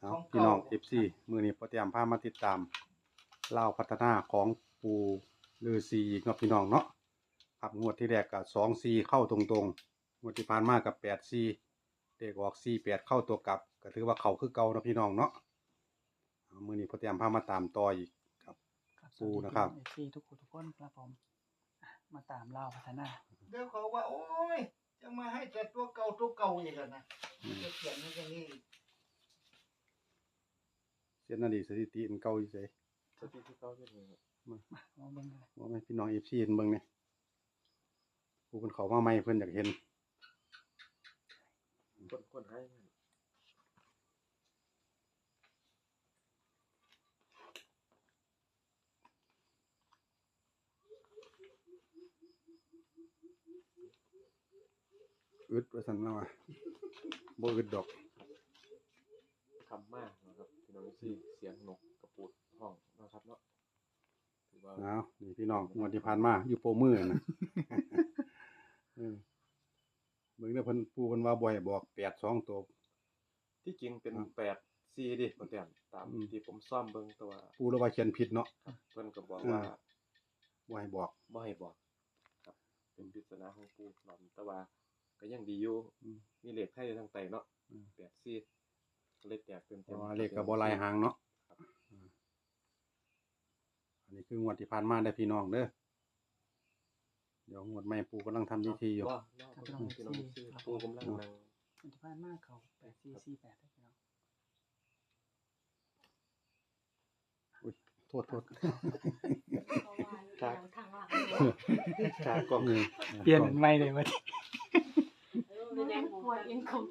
เอาของเก่า พี่น้องเอฟซีมือนี้พอเตรียมพามาติดตามเล่าวพัฒนาของปูลือซีอีกเนาะพี่น้องเนาะครับงวดที่แรกกับสองซีเข้าตรงๆงวดที่ผ่านมากับแปดซีเด็กออกซีแปดเข้าตัวกลับ ก็ถือว่าเขาคือเก่าเนาะพี่น้องเนาะเอามือนี้พอเตรียมพามาตามต่ออีกครับ ครับปูนะครับ เอฟซีทุกคนทุกคนครับผมอะมาตามเล่าวพัฒนาเดี๋ยวเขาว่า โอ้ย จะมาให้แต่ตัวเก่าตัวเก่าอีกแล้วนะอืมจะเขียนมันอย่างนี้ เส้นนาดีสถิติมันเก่าอยู่ไสสถิติเก่าอยู่นี่ครับมาลองเบิ่งกันเลยว่าไหมพี่น้องเอฟซีเบิ่งนี่ผู้คนเขามาใหม่เพิ่นอยากเห็น คนคนให้มันอึดว่าซั่นเนาะว่าบ่อึดดอก คำมากนะครับพี่น้อง ซี่เสียงนกกระปูดห้องนะครับเนาะถือว่าเอานี่พี่น้องงวดที่ผ่านมาอยู่โปรมือนะ เออเบิ่งเด้อเพิ่นปูเพิ่นว่าบ่ให้บอกแปดสองตัว ที่จริงเป็นครับแปดซีดิบ่แต้มตามอืม ที่ผมซ่อมเบิ่งแตัวาปูแล้วว่าเขียนผิดเนาะเพิ่นก็บอกอืมว่า บ่ให้บอก บ่ให้บอก ครับ เป็นปริศนาของปู่หลอมแต่ว่าก็ยังดีอยู่อืมมีเลขไทยทางไตเนาะอืม แปดซีก็ เลยแตกเต็มเพเต็มราะว่าเลขก็บ่หลายหางเนาะอืมอันนี้คืองวดที่ผ่านมาได้อพี่น้องเด้อเดี๋ยวงวดใหม่ปูกำลังทำพิธีอยู่บ่รอเพิ่นพี่น้องซี่ปู่กำลังนั่งมันจะผ่านมากเขาแปดสี่สี่แปดได้พี่น้องโทษโทษเพราะว่าเราทางหลังขากล้องอืมเปลี่ยนเป็นไม่เลยวันนี้เออเป็นแรงปวดยังคง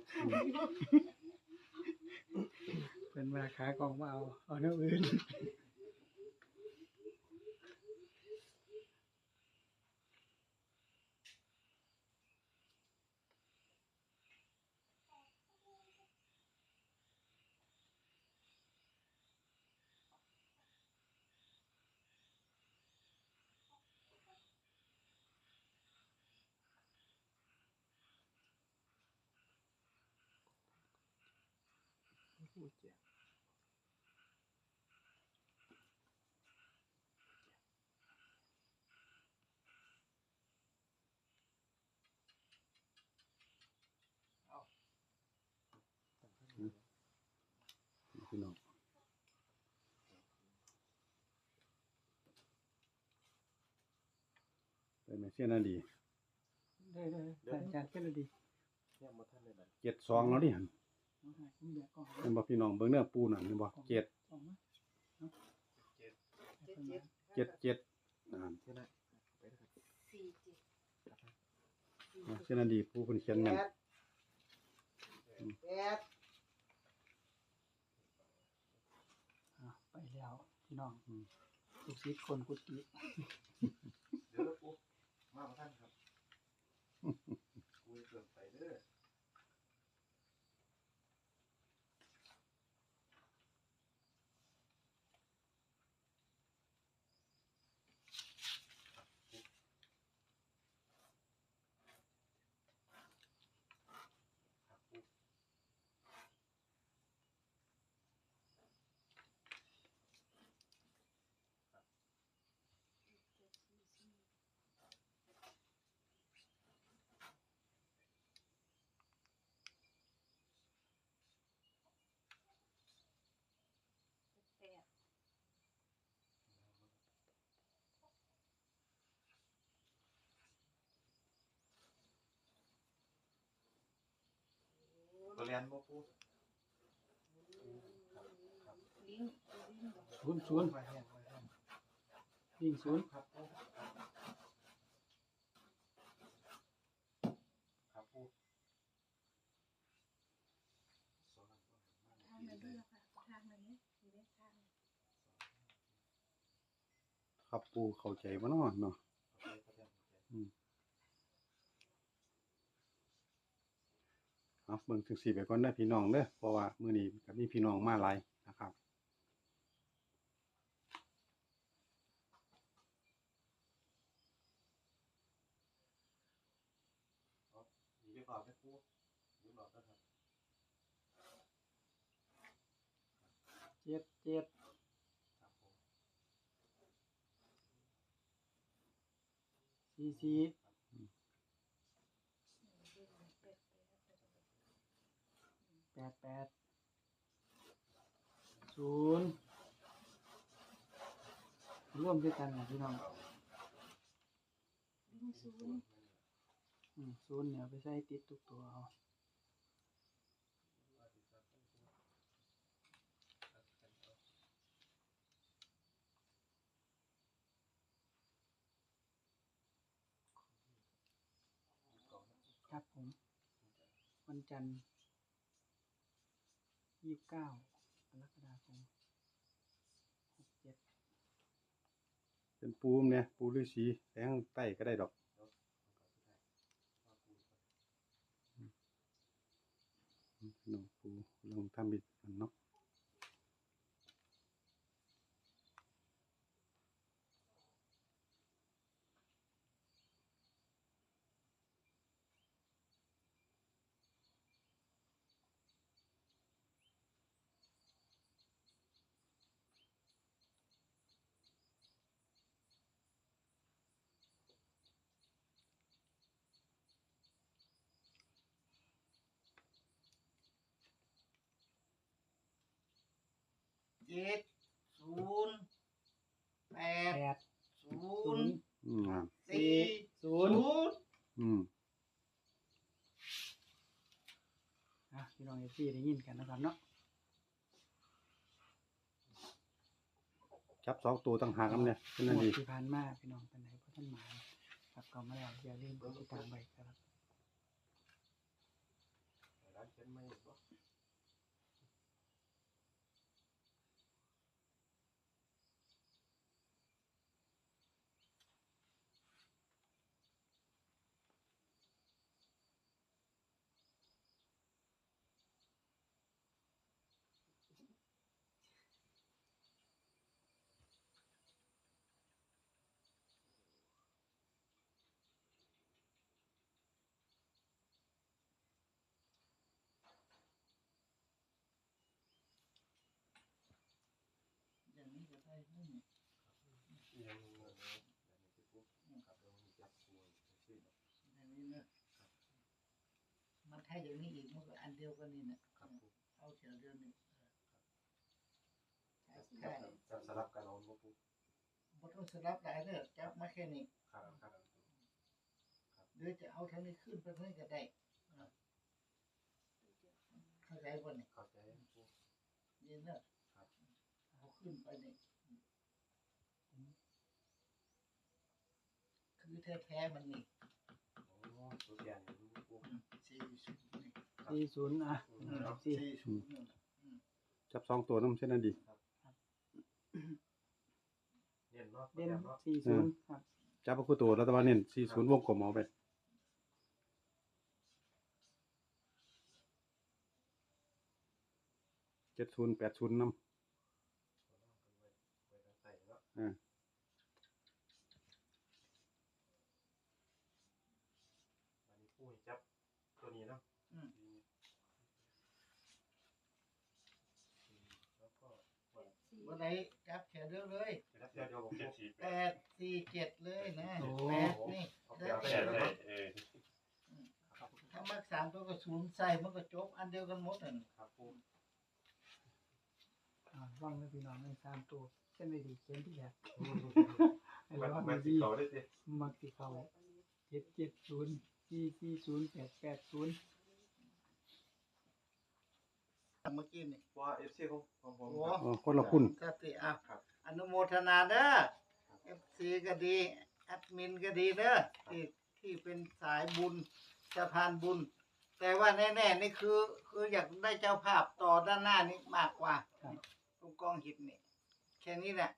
เป็น มาขากองมาเอาเอาเนื้ออื่นผู้แจก พี่น้อง เป็นแม่เสียนาดีได้ได้ได้อาจารย์ขึ้นเลยดียังบ่ทันได้นั่นเจ็ดสองแล้วนี่หั่นเอาให้ผมเบียกก่อนเห็นบ่พี่น้องเบิ่งเนื้อปูนั่นเห็นบ่เจ็ดออกมาเอาเจ็ดให้เจ็ดเพิ่นเจ็ดเจ็ดเจ็ดอ่าที่นั่นไปนะครับสี่เจ็ดแม่เสียนาดีปูเพิ่นเขียนแปแม่นดแปดอะไปแล้วพี่น้องลูกศิษย์คนกุฏิเดี๋ยวแล้วปู่ มาบ่ทันครับคุยเกินไปเด้อ นบ่ปูลิงลิงก์ศูนย์ศูนย์ไปแห้งไปแห้งวิ่งศูนย์ครับปูครับปู่ทางไหนด้วยค่ะทางไหนเนี่ยอยู่ในทาง ครับปูเข้าใจบ่เนาะเนาะ เอาเบิ่งจังซี่ไปก่อนเด้พี่น้องเด้อเพราะว่ามื้อนี้ก็มีพี่น้องมาหลายนะครับมีไปก่อนไหมปู่ยืมหลอดนะครับเจ็ดเจ็ดสี่สี่แป ดแปดศูนย์ร่วมด้วยกันนะพี่น้องวิ่งศูนย์อืมศูนย์เนี่ยเอาไปใส่ติดทุกตัวเอาครับผม วันจันทร์ ยี่สิบเก้ากรกฎาคมหกเจ็ดเป็นปูมเนี่ยปูฤาษีแสงใต้ก็ได้ดอกอืมน้องปูลองทำบิดกันเนาะ จ็ดศูนย์แปแปดดศูศูนนย์ย์อืมอ่าสี่ศูศูนนย์ย์อืมอะพี่น้องเอฟซีได้ยินกันนะครับเนาะจับสองตัวต่างหากกันเนี่ยเป็นนั่นหมดี ดที่ผ่านมาพี่น้องเป็นไหนเพราะท่านหมายครับก็มาแล้วอย่าลืมกดติดตามไว้ครับ ร้านเขียนไม่บ่ อย่างนี้ก็ได้นี่ ยังงงๆอย่างนี้คือปุ๊บครับเราจับตัวชื่ออย่างนี้นะมันถ้าอย่างนี้อีกมันก็อันเดียวกันนี่นะครับปุ๊บเอาเฉยเดียวนี่ใช่จัใช่บจับสลับกันเอาบ่ปุ๊บบ่ต้องสลับหลายเด้อจับมาแค่นี้ครับครับหรือจะเอาทางนี้ขึ้นไปเพื่อก็ได้อ่าเข้าใจบ่เนี่ยเข้าใจปุ๊บนี่เนอะเอาขึ้นไปนี่ คือแท้ๆมันนี่โอ้ตัวแกนอยู่ปุ๊บสี่ศูนย์นี่สี่ศูนย์อะอืพี่มน้องเอฟซีสี่ศูนย์นั่นน่ะจับสองตัวน้ำเช่นนั้นดีเด่นเนาะเด่นเนาะสี่ศูนย์ครับจับพระคู่ตัวแล้วแต่ว่าเน้นสี่ศูนย์วงกลมเอาไปเจ็ดศูนย์แปดศูนย์น้ไว้ใส่เนาะำอ่า อันนี้ปุ้ย จับตัวนี้เนาะอืม แล้วก็สี่วันไหนจับแขนเดียวเลยจับเดียวเดียวผมเจ็ดสี่แปดสี่เจ็ดเลยนะแปดนี่เอาแปดแปดเลยเออถ้ามักสามตัวก็ศูนย์ใส่มันก็จบอันเดียวกันหมดนั่นครับปุ๊บอ่าว่างเลยพี่น้องในสามตัวเส้นไม่ดีเขียนที่แหลกให้มันระวังมันสิดีเขาได้สิมักที่เขาเจ็ดเจ็ดศูนย์ สี่สี่ศูนย์แปดแปดศูนย์เมื่อกี้นี่ว่าเอฟซีของของผมโอ้อ๋อคนละคุณ ก็ติอะครับ อนุโมทนาเด้อเอฟซีก็ดีแอดมินก็ดีเด้อที่ที่เป็นสายบุญสะพานบุญ แต่ว่าแน่ๆนี่คือคืออยากได้เจ้าภาพต่อด้านหน้านี้มากกว่าครับ ตรงกองหินนี่แค่นี้แหละ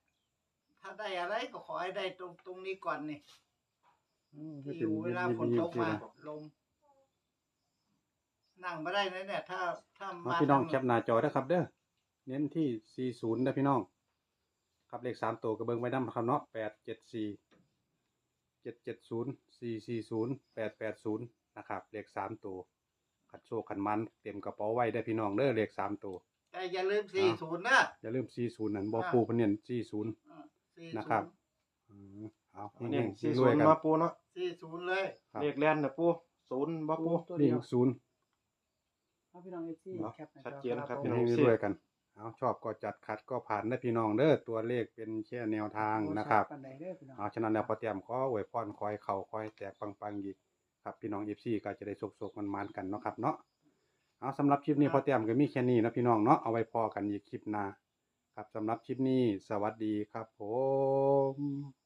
ถ้าได้อะไรก็ขอให้ได้ตรงตรงนี้ก่อนนี่อืม ที่อยู่เวลาฝนตกมาลมนั่งไม่ได้นะเนี่ย ถ้าถ้าเอามาพี่น้องทาแคปหน้าจอนะครับ เด้อเน้นที่ 40นะพี่น้อง ครับเลขสามตัวกระเบิงไว้นำครับเนาะ874 770 440 880นะครับเลขสามตัวขัดโชคขันมันเต็มกระเป๋าไว้ได้อพี่น้องเด้อเลขสามตัวแต่แต่อย่าลืมสี่ศูนย์นะอย่าลืม40นั่นบ่อ่าปูเพิ่นเน้น40สี่นะครับอืม เอาอันเฮนี้งสี่ๆรศูวยนย์ๆกันมาปูเนาะสี่ศูนย์เลยครับเลขแลนนะปูศูนย์บ่ปูตัววิ่เดีงยวศูนย์เอาพี่น้องเอซี่เนาะแคปหาจอชัดเจนครับผมพี่น้ให้องรวยๆกันเอาชอบก็จัดขัดก็ผ่านนะพี่น้องเด้อตัวเลขเป็นแค่แนวทางนะครับปานใดเด้อพี่น้อง เอาฉะนั้นแล้วพอเตรียมขออวยพรคอยเข่าคอยแตกปังๆอีกครับพี่น้อง FC ก็จะได้สุขๆมันๆกันเนาะครับเนาะเอาสำหรับคลิปนี้พอเตรียมก็มีแค่นี้นะพี่น้องเนาะเอาไว้พอกันอีกคลิปหน้าครับสำหรับคลิปนี้สวัสดีครับผม